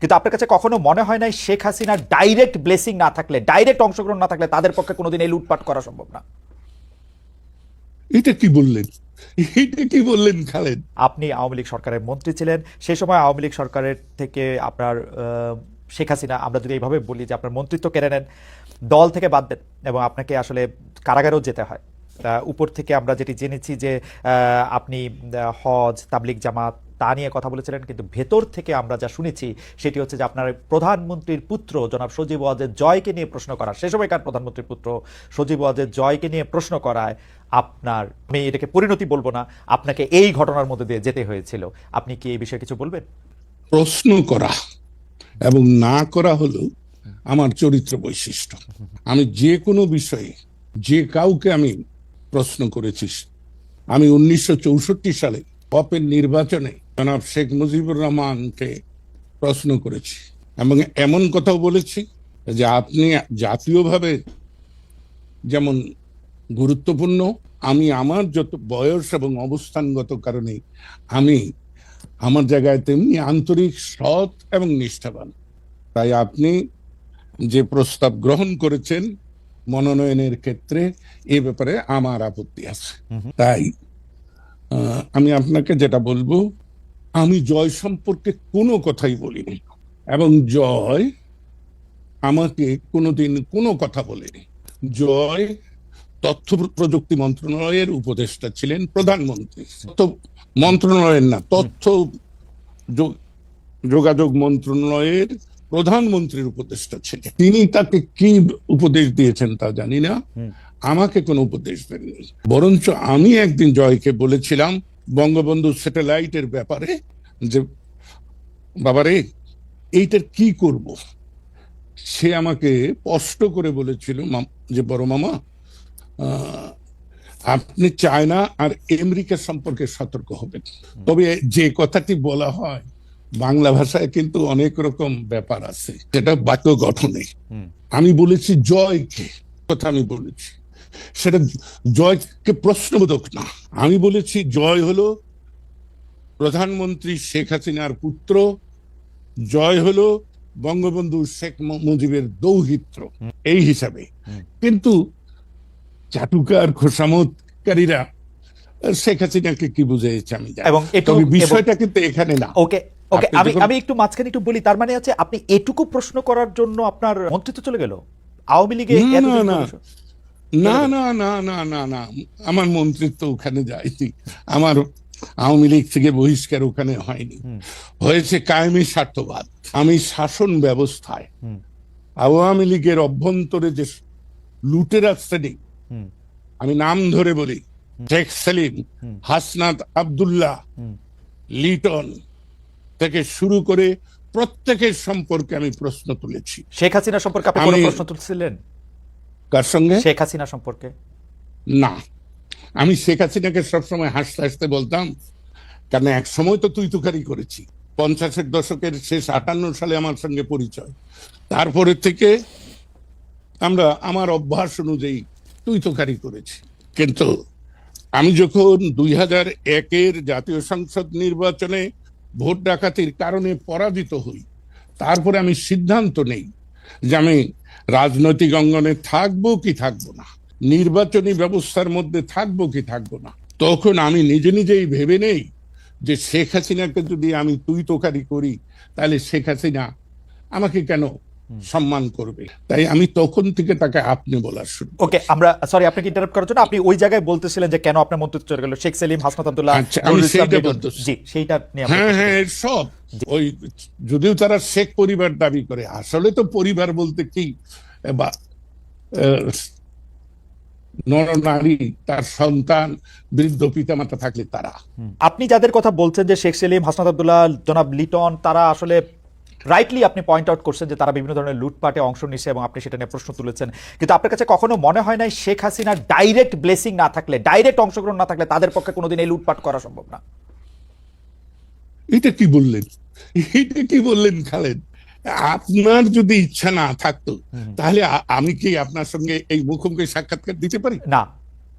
কিন্তু আপনার কাছে কখনো মনে হয় নাই শেখ হাসিনার ডাইরেক্ট ব্লেসিং না থাকলে ডাইরেক্ট অংশগ্রহণ না থাকলে তাদের পক্ষে কোনোদিন এই লুটপাট করা সম্ভব না? এটা কি বললেন? এটা কি বললেন খালেদ? আপনি আওয়ামী লীগ সরকারের মন্ত্রী ছিলেন সেই সময় আওয়ামী লীগ সরকারের থেকে আপনার শেখ হাসিনা আমরা যদি এইভাবে বলি যে আপনার মন্ত্রিত্ব কেড়ে নেন দল থেকে বাদ দেন এবং আপনাকে আসলে কারাগারেও যেতে হয়। উপর থেকে আমরা যেটি জেনেছি যে আপনি হজ তাবলিক জামাত তা নিয়ে কথা বলেছিলেন, কিন্তু ভেতর থেকে আমরা যা শুনেছি সেটি হচ্ছে যে আপনার প্রধানমন্ত্রীর পুত্র জনাব সজীব ওয়াজের জয়কে নিয়ে প্রশ্ন করা সে সময়কার প্রধানমন্ত্রীর পুত্র সজীব ওয়াজের জয়কে নিয়ে প্রশ্ন করায়, আপনার আমি এটাকে পরিণতি বলব না, আপনাকে এই ঘটনার মধ্যে দিয়ে যেতে হয়েছিল। আপনি কি এই বিষয়ে কিছু বলবেন? প্রশ্ন করা এবং না করা হলো আমার চরিত্র বৈশিষ্ট্য। আমি যে কোনো বিষয়ে যে কাউকে আমি প্রশ্ন করেছি, আমি উনিশশো চৌষট্টি সালে পপের নির্বাচনে জনাব শেখ মুজিবুর রহমানকে প্রশ্ন করেছি এবং এমন কথাও বলেছি যে আপনি জাতীয়ভাবে যেমন গুরুত্বপূর্ণ আমি আমার যত বয়স এবং অবস্থানগত কারণে আমি আমার জায়গায় তেমনি আন্তরিক সৎ এবং নিষ্ঠাবান। তাই আপনি যে প্রস্তাব গ্রহণ করেছেন মনোনয়নের ক্ষেত্রে এ ব্যাপারে আমার আপত্তি আছে। তাই আমি আপনাকে যেটা বলব আমি জয় সম্পর্কে কোনো কথাই বলিনি। এবং জয় আমাকে কোনোদিন কোনো কথা বলেনি। জয় তথ্য প্রযুক্তি মন্ত্রণালয়ের উপদেষ্টা ছিলেন প্রধানমন্ত্রী। তথ্য মন্ত্রণালয়ের না তথ্য যোগাযোগ মন্ত্রণালয়ের প্রধানমন্ত্রীর উপদেষ্টা ছিলেন। তিনি তাকে কি উপদেশ দিয়েছেন তা জানি না। আমাকে কোনো উপদেশ দেননি। বরঞ্চ আমি একদিন জয়কে বলেছিলাম বঙ্গবন্ধু স্যাটেলাইটের ব্যাপারে যে বাবারে এইটার কি করব? সে আমাকে স্পষ্ট করে বলেছিল যে বড় মামা আপনি চায়না আর আমেরিকা সম্পর্কে সতর্ক হবেন। তবে যে কথাটি বলা হয় বাংলা ভাষায় কিন্তু অনেক রকম ব্যাপার আছে। যেটা বাক্য গঠনে। আমি বলেছি জয়কে। কথা আমি বলেছি। সেটা জয়কে প্রশ্নবোধক না। আমি বলেছি জয় হলো প্রধানমন্ত্রী শেখ হাসিনার পুত্র জয় হলো বঙ্গবন্ধু শেখ মুজিবের দৌহিত্র এই হিসাবে। কিন্তু চাটুকার খোসামতকারীরা শেখ হাসিনাকে কি বুঝাইছে আমি এবং তবে বিষয়টা কিন্তু এখানে না। ওকে ওকে আমি আমি একটু মাঝখানে একটু বলি তার মানে আছে আপনি এটুকু প্রশ্ন করার জন্য আপনার মন্ত্রিত্ব চলে গেল? আওয়ামী লীগে না, না, না না না না না না। আমার মন্ত্রিত্ব ওখানে যায়নি। আমার আওয়ামী লীগ থেকে বহিষ্কার ওখানে হয়নি। হয়েছে কায়েমি স্বার্থবাদ। আমি শাসন ব্যবস্থায় আওয়ামী লীগের অভ্যন্তরে যে লুটেরা শ্রেণি। আমি নাম ধরে বলি শেখ সেলিম হাসনাত আব্দুল্লাহ। লিটন থেকে শুরু করে প্রত্যেকের সম্পর্কে আমি প্রশ্ন তুলেছি। শেখ হাসিনা সম্পর্কে আপনি প্রশ্ন তুলছিলেন? কার সঙ্গে? শেখ হাসিনা সম্পর্কে। না। আমি শেখ হাসিনাকে সবসময় হাসতে হাসতে বলতাম কারণ এক সময় তো তুই তুকারি করেছি। পঞ্চাশের দশকের শেষ আটান্ন সালে আমার সঙ্গে পরিচয়। তারপরে থেকে আমরা আমার অভ্যাস অনুযায়ী তুই তুকারি করেছি। কিন্তু আমি যখন দুই হাজার একের জাতীয় সংসদ নির্বাচনে ভোট ডাকাতির কারণে পরাজিত হই তারপরে আমি সিদ্ধান্ত নেই যে আমি রাজনৈতিক অঙ্গনে থাকব কি থাকব না? নির্বাচনী ব্যবস্থার মধ্যে থাকব কি থাকব না? তখন আমি নিজে নিজেই ভেবে নেই যে শেখ হাসিনাকে যদি আমি তুই তোকারি করি, তাহলে শেখ হাসিনা আমাকে কেন সম্মান করবে। তাই আমি তখন থেকে তাকে আপনি বলা শুরু ওকে আমরা সরি আপনাকে ইন্টারাপ্ট করার জন্য আপনি ওই জায়গায় বলতেছিলেন যে কেন আপনার মন্ত্রিত্ব চলে গেল। শেখ সেলিম হাসনাত আব্দুল্লাহ আচ্ছা। জি সেইটা নিয়ে হ্যাঁ হ্যাঁ সব। ওই যদিও তারা শেখ পরিবার দাবি করে আসলে তো পরিবার বলতে কি? বা নরনারী তার সন্তান বৃদ্ধ পিতামাতা থাকলে তারা। আপনি যাদের কথা বলছেন যে শেখ সেলিম হাসনাত আব্দুল্লাহ জনাব লিটন তারা আসলে রাইটলি আপনি পয়েন্ট আউট করছেন যে তারা বিভিন্ন ধরনের লুটপাটে অংশ নিচ্ছে এবং আপনি সেটা নিয়ে প্রশ্ন তুলেছেন। কিন্তু আপনার কাছে কখনো মনে হয় নাই শেখ হাসিনার ডাইরেক্ট ব্লেসিং না থাকলে ডাইরেক্ট অংশগ্রহণ না থাকলে তাদের পক্ষে কোনোদিন এই লুটপাট করা সম্ভব না? এটা কি বললেন? এটা কি বললেন খালেদ? আপনার যদি ইচ্ছা না থাকতো তাহলে আমি কি আপনার সঙ্গে এই মুখোমুখি সাক্ষাৎকার দিতে পারি? না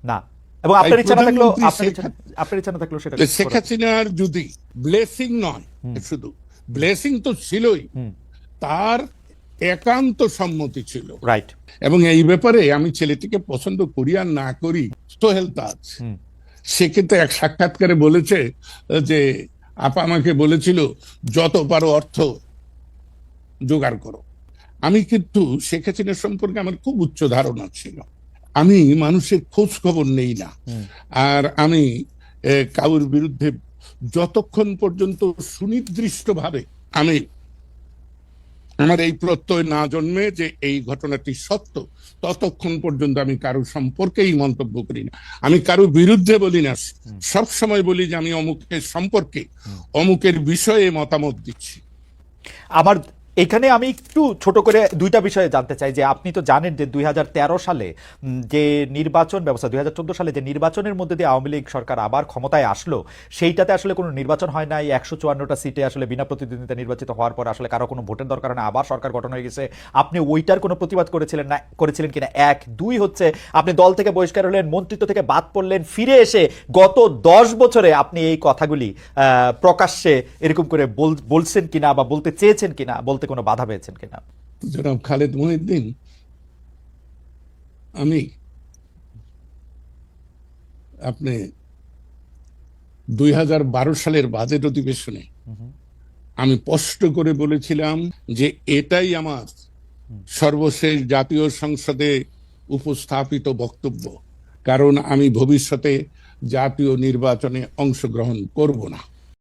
না। এবং আপনার ইচ্ছা না থাকলেও আপনার শেখ ইচ্ছা আপনার ইচ্ছা না থাকলেও সেটা শেখ হাসিনার যদি ব্লেসিং নয় শুধু ব্লেসিং তো ছিলই। তার একান্ত সম্মতি ছিল। রাইট এবং এই ব্যাপারে আমি ছেলেটিকে পছন্দ করি আর না করি সোহেল তাজ। সে কিন্তু এক সাক্ষাৎকারে বলেছে যে আপা আমাকে বলেছিল যত পারো অর্থ জোগাড় করো। আমি কিন্তু শেখ হাসিনা সম্পর্কে আমার খুব উচ্চ ধারণা ছিল। আমি মানুষের খোঁজ খবর নেই না। আর আমি এ, কারোর বিরুদ্ধে যতক্ষণ পর্যন্ত সুনির্দিষ্টভাবে আমি আমার এই প্রত্যয় না জন্মে যে এই ঘটনাটি সত্য ততক্ষণ পর্যন্ত আমি কারও সম্পর্কেই মন্তব্য করি না। আমি কারও বিরুদ্ধে বলি না। সব সময় বলি যে আমি অমুকের সম্পর্কে অমুকের বিষয়ে মতামত দিচ্ছি। আমার এখানে আমি একটু ছোট করে দুইটা বিষয়ে জানতে চাই যে আপনি তো জানেন যে দুই হাজার তেরো সালে যে নির্বাচন ব্যবস্থা, দুই হাজার চোদ্দ সালে যে নির্বাচনের মধ্যে দিয়ে আওয়ামী লীগ সরকার আবার ক্ষমতায় আসলো, সেইটাতে আসলে কোনো নির্বাচন হয় নাই, একশো চুয়ান্নটা সিটে আসলে বিনা প্রতিদ্বন্দ্বিতা নির্বাচিত হওয়ার পর আসলে কারও কোনো ভোটের দরকার না, আবার সরকার গঠন হয়ে গেছে। আপনি ওইটার কোনো প্রতিবাদ করেছিলেন না, করেছিলেন কিনা? এক। দুই হচ্ছে, আপনি দল থেকে বহিষ্কার হলেন, মন্ত্রিত্ব থেকে বাদ পড়লেন, ফিরে এসে গত দশ বছরে আপনি এই কথাগুলি প্রকাশ্যে এরকম করে বল- বলছেন কিনা বা বলতে চেয়েছেন কিনা, বলতে কোনো বাধা পেয়েছেন কিনা? জনাব খালেদ মহিউদ্দিন আমি আপনি দুই সালের বাজেট অধিবেশনে আমি স্পষ্ট করে বলেছিলাম যে এটাই আমার সর্বশেষ জাতীয় সংসদে উপস্থাপিত বক্তব্য। কারণ আমি ভবিষ্যতে জাতীয় নির্বাচনে অংশগ্রহণ করব না।